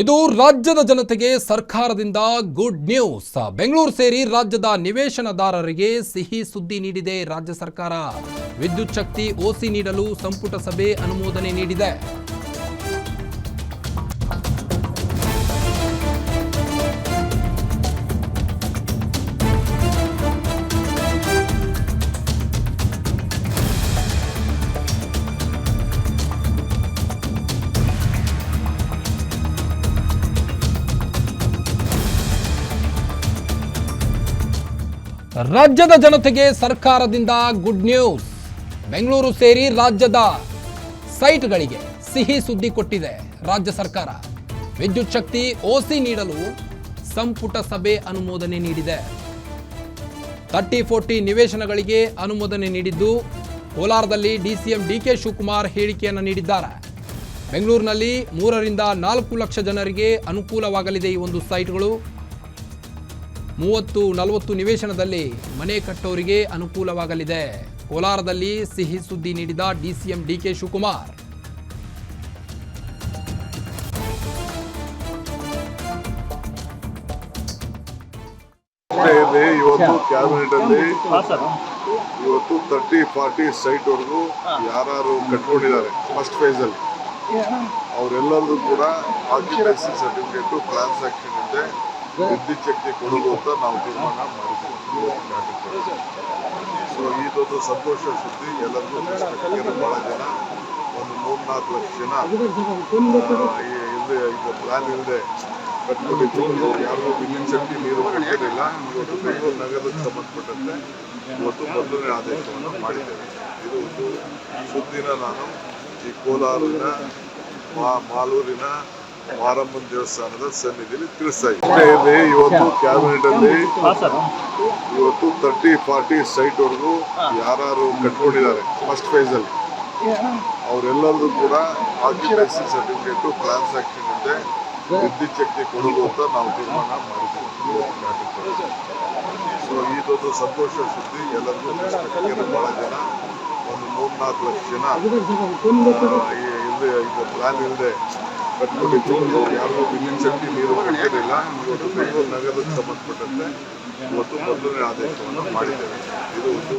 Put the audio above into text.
ಇದು ರಾಜ್ಯದ ಜನತೆಗೆ ಸರ್ಕಾರದಿಂದ ಗುಡ್ ನ್ಯೂಸ್ ಬೆಂಗಳೂರು ಸೇರಿ ರಾಜ್ಯದ ನಿವೇಶನದಾರರಿಗೆ ಸಿಹಿ ಸುದ್ದಿ ನೀಡಿದೆ ರಾಜ್ಯ ಸರ್ಕಾರ. ವಿದ್ಯುತ್ ಶಕ್ತಿ ಓಸಿ ನೀಡಲು ಸಂಪುಟ ಸಭೆ ಅನುಮೋದನೆ ನೀಡಿದೆ. ರಾಜ್ಯದ ಜನತೆಗೆ ಸರ್ಕಾರದಿಂದ ಗುಡ್ ನ್ಯೂಸ್ ಬೆಂಗಳೂರು ಸೇರಿ ರಾಜ್ಯದ ಸೈಟ್ಗಳಿಗೆ ಸಿಹಿ ಸುದ್ದಿ ಕೊಟ್ಟಿದೆ ರಾಜ್ಯ ಸರ್ಕಾರ. ವಿದ್ಯುತ್ ಶಕ್ತಿ ಓಸಿ ನೀಡಲು ಸಂಪುಟ ಸಭೆ ಅನುಮೋದನೆ ನೀಡಿದೆ. ತರ್ಟಿ ಫೋರ್ಟಿ ನಿವೇಶನಗಳಿಗೆ ಅನುಮೋದನೆ ನೀಡಿದ್ದು ಕೋಲಾರದಲ್ಲಿ ಡಿಸಿಎಂ ಡಿಕೆ ಶಿವಕುಮಾರ್ ಹೇಳಿಕೆಯನ್ನು ನೀಡಿದ್ದಾರೆ. ಬೆಂಗಳೂರಿನಲ್ಲಿ ಮೂರರಿಂದ ನಾಲ್ಕು ಲಕ್ಷ ಜನರಿಗೆ ಅನುಕೂಲವಾಗಲಿದೆ ಈ ಒಂದು ಸೈಟ್ಗಳು. ಮೂವತ್ತು ನಲವತ್ತು ನಿವೇಶನದಲ್ಲಿ ಮನೆ ಕಟ್ಟೋರಿಗೆ ಅನುಕೂಲವಾಗಲಿದೆ. ಕೋಲಾರದಲ್ಲಿ ಸಿಹಿ ಸುದ್ದಿ ನೀಡಿದ ಡಿಸಿಎಂ ಡಿಕೆ ಶಿವಕುಮಾರ್. ಇವತ್ತು ಕ್ಯಾಬಿನೆಟ್ ಅಲ್ಲಿ ಇವತ್ತು ತರ್ಟಿ ಫಾರ್ಟಿ ಸೈಟ್ ವರೆಗೂ ಯಾರು ಕಟ್ಕೊಂಡಿದ್ದಾರೆ ಫಸ್ಟ್ ಫೇಸ್ ಅಲ್ಲಿ. ಅವರೆಲ್ಲರಿಗೂ ಕೂಡ ಆಕ್ಯುಪೆನ್ಸಿ ಸರ್ಟಿಫಿಕೇಟು ಟ್ರಾನ್ಸಾಕ್ಷನ್ ಇದೆ. ವಿದ್ಯುತ್ ಶಕ್ತಿ ಕೊಡೋದು ಅಂತ ನಾವು ತೀರ್ಮಾನ ಮಾಡಿದ್ದೀವಿ ಸೊ ಇದೊಂದು ಸಂತೋಷ ಸುದ್ದಿ. ಎಲ್ಲರಿಗೂ ಬಹಳ ಜನ. ಒಂದು ಮೂರ್ನಾಲ್ಕು ಲಕ್ಷ ಜನ ಇಲ್ಲದೆ ಇದು ಪ್ಲಾನ್ ಇಲ್ಲದೆ ಕಟ್ಕೊಂಡಿದ್ದು ಯಾರಿಗೂ ವಿದ್ಯುತ್ ಶಕ್ತಿ ನೀರು ಕೊಟ್ಟಿರಲಿಲ್ಲ ಇವತ್ತು ಬೆಂಗಳೂರು ನಗರಕ್ಕೆ ಸಂಬಂಧಪಟ್ಟಂತೆ ಇವತ್ತು ಮೊದಲನೇ ಆದೇಶವನ್ನು ಮಾಡಿದ್ದೇವೆ. ಇದು ಒಂದು ಸುದ್ದಿನ ನಾನು. ಈ ಕೋಲಾರಿನ ಮಾಲೂರಿನ ಮಾರಮ್ಮನ ದೇವಸ್ಥಾನದ ಸನ್ನಿಧಿಯಲ್ಲಿ ತಿಳಿಸ್ತಾ ಇವತ್ತು ಕ್ಯಾಬಿನೆಟ್ ಅಲ್ಲಿ ಇವತ್ತು ತರ್ಟಿ ಫಾರ್ಟಿ ಸೈಟ್ ವರೆಗೂ ಯಾರು ಕಟ್ಕೊಂಡಿದ್ದಾರೆ ಫಸ್ಟ್ ಫೇಸ್ ಅಲ್ಲಿ. ಅವರೆಲ್ಲರಿಗೂ ಕೂಡ ಆಕ್ಯುಪೆನ್ಸಿ ಸರ್ಟಿಫಿಕೇಟ್ ಟ್ರಾನ್ಸಾಕ್ಷನ್ ಇದೆ ವಿದ್ಯುತ್ ಶಕ್ತಿ ಕೊಡೋದು ಅಂತ ನಾವು ತೀರ್ಮಾನ ಮಾಡಿದ್ದೀವಿ. ಸೊ ಇದೊಂದು ಸಂತೋಷ ಸುದ್ದಿ ಎಲ್ಲರಿಗೂ ಬಹಳ ಜನ, ಒಂದು ಮೂರ್ನಾಲ್ಕು ಲಕ್ಷ ಜನ ಇಲ್ಲಿ ಇದು ಪ್ಲಾನ್ ಇಲ್ಲದೆ ಕಟ್ಕೊಂಡಿದ್ದು ಅವ್ರು ಯಾರು ಶಕ್ತಿ ನೀರು ಕೊಟ್ಟಿರಲಿಲ್ಲ ಇವತ್ತು ಬೆಂಗಳೂರು ನಗರಕ್ಕೆ ಸಂಬಂಧಪಟ್ಟಂತೆ ಇವತ್ತು ಮೊದಲನೇ ಆದೇಶವನ್ನು ಮಾಡಿದ್ದೇವೆ. ಇದು ಒಂದು